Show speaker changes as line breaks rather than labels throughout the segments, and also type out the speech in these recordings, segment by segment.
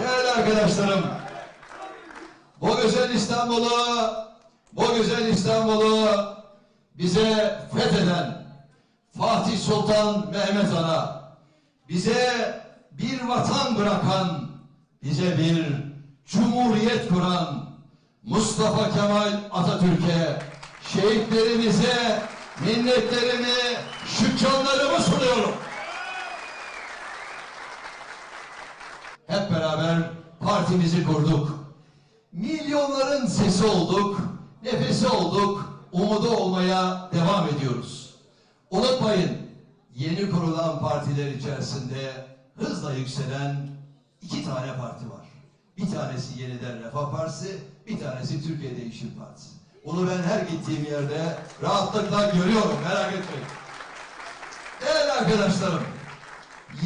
Değerli arkadaşlarım, bu güzel İstanbul'u, bu güzel İstanbul'u bize fetheden Fatih Sultan Mehmet Han'a, bize bir vatan bırakan, bize bir cumhuriyet kuran Mustafa Kemal Atatürk'e, şehitlerimize minnetlerimi, şükranlarımı sunuyorum. Hep beraber partimizi kurduk. Milyonların sesi olduk, nefesi olduk, umudu olmaya devam ediyoruz. Unutmayın, yeni kurulan partiler içerisinde hızla yükselen iki tane parti var. Bir tanesi Yeniden Refah Partisi, bir tanesi Türkiye Değişim Partisi. Bunu ben her gittiğim yerde rahatlıkla görüyorum, merak etmeyin. Değerli arkadaşlarım,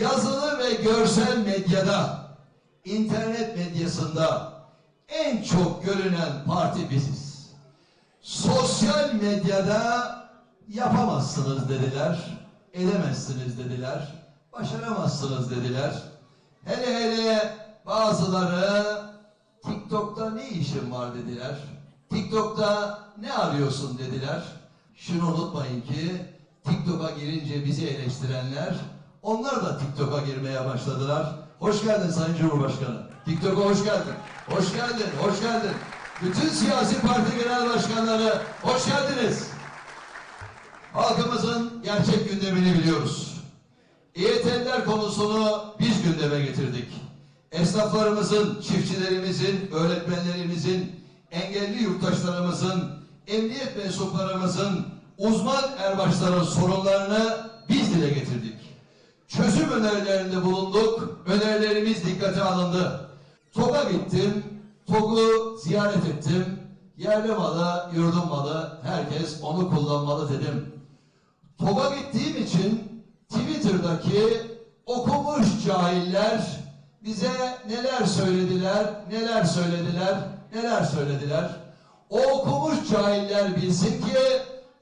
yazılı ve görsel medyada, internet medyasında en çok görünen parti biziz. Sosyal medyada yapamazsınız dediler, edemezsiniz dediler, başaramazsınız dediler. Hele hele bazıları TikTok'ta ne işin var dediler. TikTok'ta ne arıyorsun dediler. Şunu unutmayın ki TikTok'a girince bizi eleştirenler onlar da TikTok'a girmeye başladılar. Hoş geldin Sayın Cumhurbaşkanı. TikTok'a hoş geldin. Hoş geldin, hoş geldin. Bütün siyasi parti genel başkanları hoş geldiniz. Halkımızın gerçek gündemini biliyoruz. İET'ler konusunu biz gündeme getirdik. Esnaflarımızın, çiftçilerimizin, öğretmenlerimizin, engelli yurttaşlarımızın, emniyet mensuplarımızın, uzman erbaşların sorunlarını biz dile getirdik. Çözüm önerilerinde bulunduk, önerilerimiz dikkate alındı. TOG'a gittim, TOG'u ziyaret ettim. Yerli malı, yurdum malı, herkes onu kullanmalı dedim. TOG'a gittiğim için Twitter'daki okumuş cahiller bize neler söylediler, neler söylediler, neler söylediler. O okumuş cahiller bilsin ki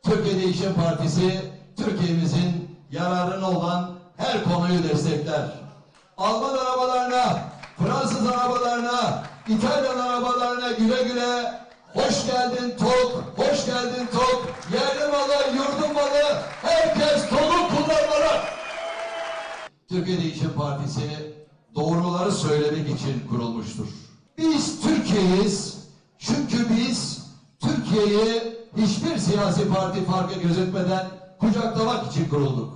Türkiye Değişim Partisi Türkiye'mizin yararına olan her konuyu destekler. Alman arabalarına, Fransız arabalarına, İtalyan arabalarına güle güle hoş geldin TOG, hoş geldin TOG, yerli malı, yurdum malı, herkes TOG'u kullanmalı. Türkiye Değişim Partisi doğruları söylemek için kurulmuştur. Biz Türkiye'yiz çünkü biz Türkiye'yi hiçbir siyasi parti farkı gözetmeden kucaklamak için kurulduk.